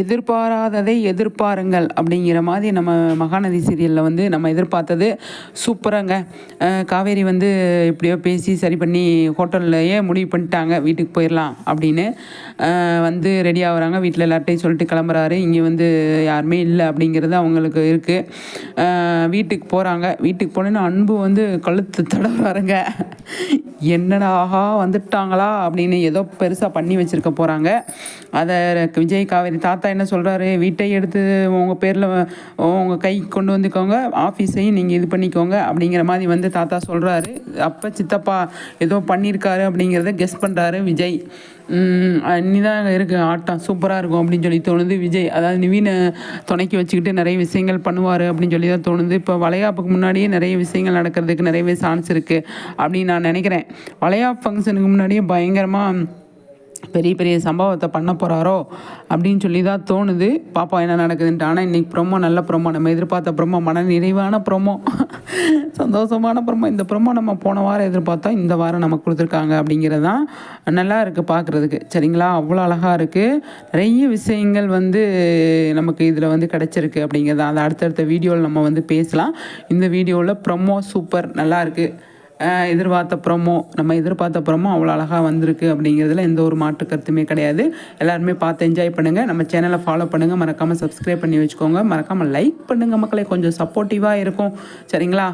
எதிர்பாராததை எதிர்பாருங்கள் அப்படிங்கிற மாதிரி நம்ம மகாநதி சீரியலில் வந்து நம்ம எதிர்பார்த்தது சூப்பராங்க. காவேரி வந்து எப்படியோ பேசி சரி பண்ணி ஹோட்டல்லையே முடிவு பண்ணிட்டாங்க. வீட்டுக்கு போயிடலாம் அப்படின்னு. வந்து ரெடி ஆகுறாங்க. வீட்டில் எல்லார்ட்டையும் சொல்லிட்டு கிளம்புறாரு. இங்கே வந்து யாருமே இல்லை அப்படிங்கிறது அவங்களுக்கு இருக்குது வீட்டுக்கு போகிறாங்க வீட்டுக்கு போனேன்னு அன்பு வந்து கழுத்து தடவுறாருங்க. என்னடா ஆஹா வந்துட்டாங்களா அப்படின்னு ஏதோ பெருசாக பண்ணி வச்சுருக்க போகிறாங்க அதை விஜய் காவேரி தாத்தா என்ன சொல்கிறாரு வீட்டை எடுத்து உங்கள் பேரில் உங்கள் கைக்கு கொண்டு வந்துக்கோங்க. ஆஃபீஸையும் நீங்கள் இது பண்ணிக்கோங்க அப்படிங்கிற மாதிரி வந்து தாத்தா சொல்கிறாரு அப்போ சித்தப்பா ஏதோ பண்ணியிருக்காரு அப்படிங்கிறத கெஸ் பண்ணுறாரு விஜய். இனிதான் இருக்குது ஆட்டம் சூப்பராக இருக்கும் அப்படின்னு சொல்லி தோணுது விஜய். அதாவது நிவீனை துணைக்கி வச்சுக்கிட்டு நிறைய விஷயங்கள் பண்ணுவார் அப்படின்னு சொல்லி தான் தோணுது. இப்போ வளையாப்புக்கு முன்னாடியே நிறைய விஷயங்கள் நடக்கிறதுக்கு நிறையவே சான்ஸ் இருக்குது அப்படின்னு நான் நினைக்கிறேன். வளையா ஃபங்க்ஷனுக்கு முன்னாடியே பயங்கரமாக பெரிய பெரிய சம்பவத்தை பண்ண போகிறாரோ அப்படின்னு சொல்லி தான் தோணுது. பாப்பா என்ன நடக்குதுன்ட்டு. ஆனால் இன்றைக்கி ப்ரொமோ நல்ல ப்ரொமோ நம்ம எதிர்பார்த்த ப்ரொமோ மன நிறைவான ப்ரொமோ சந்தோஷமான ப்ரொமோ இந்த ப்ரொமோ நம்ம போன வாரம் எதிர்பார்த்தோம். இந்த வாரம் நமக்கு கொடுத்துருக்காங்க அப்படிங்கிறது தான் நல்லா இருக்குது பார்க்குறதுக்கு. சரிங்களா? அவ்வளோ அழகாக இருக்குது நிறைய விஷயங்கள் வந்து நமக்கு இதில் வந்து கிடச்சிருக்கு அப்படிங்கிறது அதை அடுத்தடுத்த வீடியோவில் நம்ம வந்து பேசலாம். இந்த வீடியோவில் ப்ரொமோ சூப்பர் நல்லா இருக்குது எதிர்பார்த்த ப்ரோமோ நம்ம எதிர்பார்த்த ப்ரோமோ அவ்வளோ அழகாக வந்திருக்கு அப்படிங்கிறதுல எந்த ஒரு மாற்று கருத்துமே கிடையாது. எல்லாருமே பார்த்து என்ஜாய் பண்ணுங்கள் நம்ம சேனலை ஃபாலோ பண்ணுங்கள் மறக்காமல் சப்ஸ்கிரைப் பண்ணி வச்சுக்கோங்க. மறக்காமல் லைக் பண்ணுங்கள் மக்களை. கொஞ்சம் சப்போர்ட்டிவாக இருக்கும். சரிங்களா?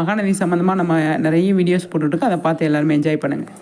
மகாநதி சம்மந்தமாக நம்ம நிறைய வீடியோஸ் போட்டுட்ருக்கோம் அதை பார்த்து எல்லாருமே என்ஜாய் பண்ணுங்கள்